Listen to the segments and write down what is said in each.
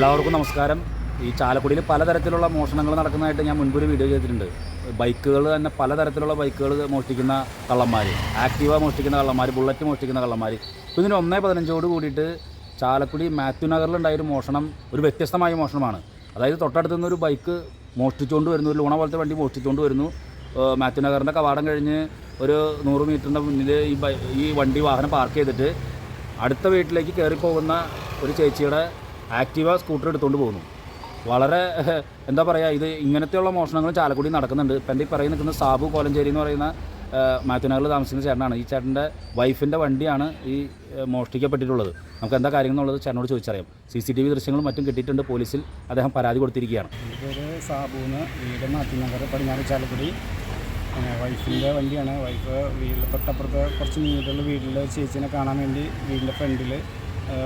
എല്ലാവർക്കും നമസ്കാരം. ഈ ചാലക്കുടിയിൽ പലതരത്തിലുള്ള മോഷണങ്ങൾ നടക്കുന്നതായിട്ട് ഞാൻ മുൻപൊരു വീഡിയോ ചെയ്തിട്ടുണ്ട്. ബൈക്കുകൾ തന്നെ പലതരത്തിലുള്ള ബൈക്കുകൾ മോഷ്ടിക്കുന്ന കള്ളന്മാർ ആക്റ്റീവ മോഷ്ടിക്കുന്ന കള്ളന്മാർ ബുള്ളറ്റ് മോഷ്ടിക്കുന്ന കള്ളന്മാർ ഇപ്പോൾ ഇതിന് ഒന്നേ പതിനഞ്ചോട് കൂടിയിട്ട് ചാലക്കുടി മാത്യു നഗറിലുണ്ടായൊരു മോഷണം ഒരു വ്യത്യസ്തമായ മോഷണമാണ്. അതായത് തൊട്ടടുത്ത് നിന്ന് ഒരു ബൈക്ക് മോഷ്ടിച്ചുകൊണ്ട് വരുന്നു ഒരു ലൂണ പോലത്തെ വണ്ടി മോഷ്ടിച്ചുകൊണ്ട് വരുന്നു. മാത്യു നഗറിന്റെ കവാടം കഴിഞ്ഞ് ഒരു നൂറ് മീറ്ററിന്റെ മുന്നിൽ ഈ ഈ വണ്ടി വാഹനം പാർക്ക് ചെയ്തിട്ട് അടുത്ത വീട്ടിലേക്ക് കയറിപ്പോകുന്ന ഒരു ചേച്ചിയുടെ ആക്റ്റീവ സ്കൂട്ടർ എടുത്തുകൊണ്ട് പോകുന്നു. വളരെ എന്താ പറയുക ഇത് ഇങ്ങനത്തെയുള്ള മോഷണങ്ങൾ ചാലക്കുടി നടക്കുന്നുണ്ട്. ഇപ്പം എന്റെ ഈ പറയുന്ന നിൽക്കുന്ന സാബു കോലഞ്ചേരി എന്ന് പറയുന്ന മാത്യുനഗറിൽ താമസിക്കുന്ന ചേട്ടനാണ്. ഈ ചേട്ടന്റെ വൈഫിന്റെ വണ്ടിയാണ് ഈ മോഷ്ടിക്കപ്പെട്ടിട്ടുള്ളത്. നമുക്ക് എന്താ കാര്യങ്ങൾ എന്നുള്ളത് ചേട്ടനോട് ചോദിച്ചറിയാം. സി സി ടി വി ദൃശ്യങ്ങളും മറ്റും കിട്ടിയിട്ടുണ്ട് പോലീസിൽ. അദ്ദേഹം പരാതി കൊടുത്തിരിക്കുകയാണ്. സാബുന്ന് വീട് മാത്യുനഗർ പടിഞ്ഞാറ് ചാലക്കുടി. വൈഫിന്റെ വണ്ടിയാണ്. വൈഫ് വീട്ടിൽ തൊട്ടപ്പുറത്ത് കുറച്ച് നീട്ടുള്ള വീട്ടിൽ ചേച്ചീനെ കാണാൻ വേണ്ടി വീടിന്റെ ഫ്രണ്ടിൽ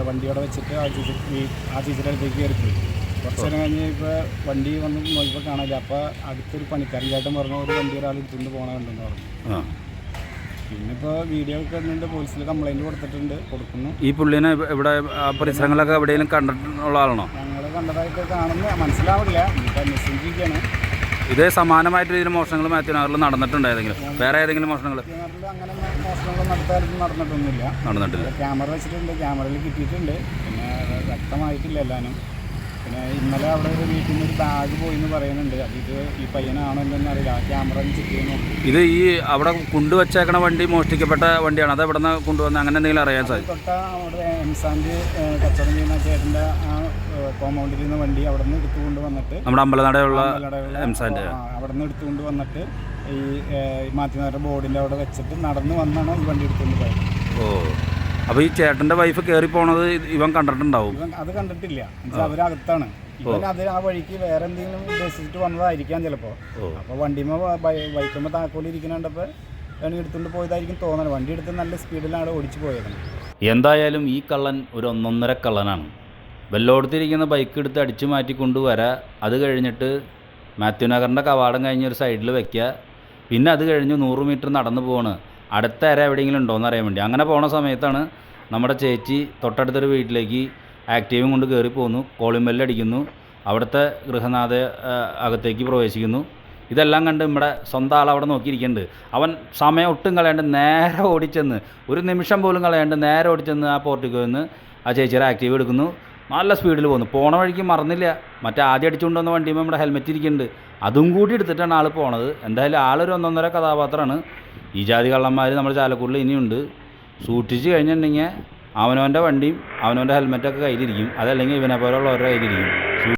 വണ്ടി അവിടെ വെച്ചിട്ട് ആ ചേച്ചി ആ ചേച്ചിയുടെ അടുത്തേക്ക് കയറിപ്പോയി. കുറച്ച് നേരം കഴിഞ്ഞ് ഇപ്പോൾ വണ്ടി വന്ന് നോക്കിയപ്പോൾ കാണില്ല അപ്പോൾ അടുത്തൊരു പണിക്കാരൻ ചേട്ടൻ പറഞ്ഞു ഒരു വണ്ടി ഒരാൾ എടുത്തുകൊണ്ട് പോകണമെന്നുണ്ടെന്ന് പറഞ്ഞു. ആ. പിന്നെ ഇപ്പോൾ വീഡിയോ ഒക്കെ ഇടുന്നുണ്ട് പോലീസിൽ കംപ്ലൈന്റ് കൊടുത്തിട്ടുണ്ട്. കൊടുക്കുന്നു. ഈ പുള്ളിനെ ഇവ- ഇവിടെ പരിസരങ്ങളൊക്കെ എവിടെയെങ്കിലും കണ്ടിട്ടുള്ള ആളാണോ? ഞങ്ങൾ കണ്ടതായിട്ട് കാണുന്നു. മനസ്സിലാവില്ല ഇപ്പോൾ അന്വേഷിച്ചിരിക്കുകയാണ് ഇതേ സമാനമായിട്ട് രീതിയിൽ മോഷണങ്ങൾ മാത്യു നഗറിൽ നടന്നിട്ടുണ്ട് ഏതെങ്കിലും വേറെ ഏതെങ്കിലും മോഷണങ്ങൾ? അങ്ങനെ മോഷണങ്ങൾ നടന്നിട്ടൊന്നുമില്ല. നടന്നിട്ടില്ല. ക്യാമറ വെച്ചിട്ടുണ്ട് ക്യാമറയിൽ കിട്ടിയിട്ടുണ്ട്. പിന്നെ വ്യക്തമായിട്ടില്ല എല്ലാനും പിന്നെ ഇന്നലെ അവിടെ ഒരു വീട്ടിൽ നിന്ന് ഒരു ബാഗ് പോയി എന്ന് പറയുന്നുണ്ട്. അത് ഇത് ഈ പയ്യനാണോ എന്തെന്ന് അറിയില്ല. ആ ക്യാമറ ചെക്ക് ചെയ്യുന്നു ഇത് ഈ അവിടെ കൊണ്ടുവച്ചേക്കണ വണ്ടി മോഷ്ടിക്കപ്പെട്ട വണ്ടിയാണ്. അത് എവിടെ നിന്ന് കൊണ്ടുവന്ന? അങ്ങനെ എന്തെങ്കിലും അറിയാൻ സാധിക്കും തൊട്ട അവിടെ എംസാന്റെ കച്ചവടം ചെയ്യുന്ന ചേട്ടന്റെ ആ കോമ്പൗണ്ടിൽ നിന്ന് വണ്ടി അവിടെ നിന്ന് എടുത്തുകൊണ്ട് വന്നിട്ട് നമ്മുടെ അമ്പലനടയുള്ള എംസാന്റെ അവിടെ നിന്ന് എടുത്തുകൊണ്ട് വന്നിട്ട് ഈ മാധ്യമ ബോർഡിന്റെ അവിടെ വെച്ചിട്ട് നടന്ന് വന്നാണ് ഈ വണ്ടി എടുത്തുകൊണ്ട് പോയത്. ഓ. അപ്പോൾ ഈ ചേട്ടന്റെ വൈഫ് കേറി പോണത് ഇവൻ കണ്ടിട്ടുണ്ടാവും. ഇവൻ അത് കണ്ടിട്ടില്ല. എന്നുവെച്ചാൽ അവരകത്താണ് ഇവൻ അത് ആ വഴിക്ക് വേറെ എന്തെങ്കിലും ഉദ്ദേശിച്ചിട്ട് വന്നതായിരിക്കാം ചിലപ്പോൾ ഓ. അപ്പോൾ വണ്ടിമ ബൈക്കുമ്പോൾ താക്കോൽ ഇരിക്കുന്നുണ്ടപ്പോൾ അവന് എടുത്തുകൊണ്ട് പോയതായിരിക്കും തോന്നണം വണ്ടി എടുത്ത് നല്ല സ്പീഡിലാണ് ഓടിച്ചു പോയത്. എന്തായാലും ഈ കള്ളൻ ഒരു ഒന്നൊന്നര കള്ളനാണ്. വെല്ലോടത്തിരിക്കുന്ന ബൈക്ക് എടുത്ത് അടിച്ചു മാറ്റി കൊണ്ടുവരാ. അത് കഴിഞ്ഞിട്ട് മാത്യു നഗറിന്റെ കവാടം കഴിഞ്ഞ് ഒരു സൈഡിൽ വെക്കുക പിന്നെ അത് കഴിഞ്ഞ് നൂറ് മീറ്റർ നടന്നു പോവാണ് അടുത്ത അര എവിടെയെങ്കിലും ഉണ്ടോയെന്ന് അറിയാൻ വേണ്ടി. അങ്ങനെ പോണ സമയത്താണ് നമ്മുടെ ചേച്ചി തൊട്ടടുത്തൊരു വീട്ടിലേക്ക് ആക്റ്റീവും കൊണ്ട് കയറി പോകുന്നു കോളിംഗ് ബെല്ലടിക്കുന്നു അവിടുത്തെ ഗൃഹനാഥ അകത്തേക്ക് പ്രവേശിക്കുന്നു. ഇതെല്ലാം കണ്ട് നമ്മുടെ സ്വന്തം ആൾ അവിടെ നോക്കിയിരിക്കുന്നുണ്ട്. അവൻ സമയം ഒട്ടും കളയാണ്ട് നേരെ ഓടിച്ചെന്ന് ഒരു നിമിഷം പോലും കളയാണ്ട് നേരെ ഓടിച്ചെന്ന് ആ പോർട്ടിക്കോയിൽ നിന്ന് ആ ചേച്ചിയുടെ ആക്റ്റീവ് എടുക്കുന്നു. നല്ല സ്പീഡിൽ പോകുന്നു പോണ വഴിക്ക് മറന്നില്ല. മറ്റേ ആദ്യം അടിച്ചുകൊണ്ട് വന്ന വണ്ടിയുമ്പോൾ നമ്മുടെ ഹെൽമെറ്റ് ഇരിക്കുന്നുണ്ട്. അതും കൂടി എടുത്തിട്ടാണ് ആൾ പോണത്. എന്തായാലും ആളൊരു ഒന്നൊന്നര കഥാപാത്രമാണ്. ഈ ജാതി കള്ളന്മാർ നമ്മുടെ ചാലക്കൂടിൽ ഇനിയുണ്ട്. സൂക്ഷിച്ച് കഴിഞ്ഞിട്ടുണ്ടെങ്കിൽ അവനവന്റെ വണ്ടിയും അവനവന്റെ ഹെൽമെറ്റൊക്കെ കയ്യിലിരിക്കും. അതല്ലെങ്കിൽ ഇവനെ പോലെയുള്ളവരുടെ കയ്യിലിരിക്കും.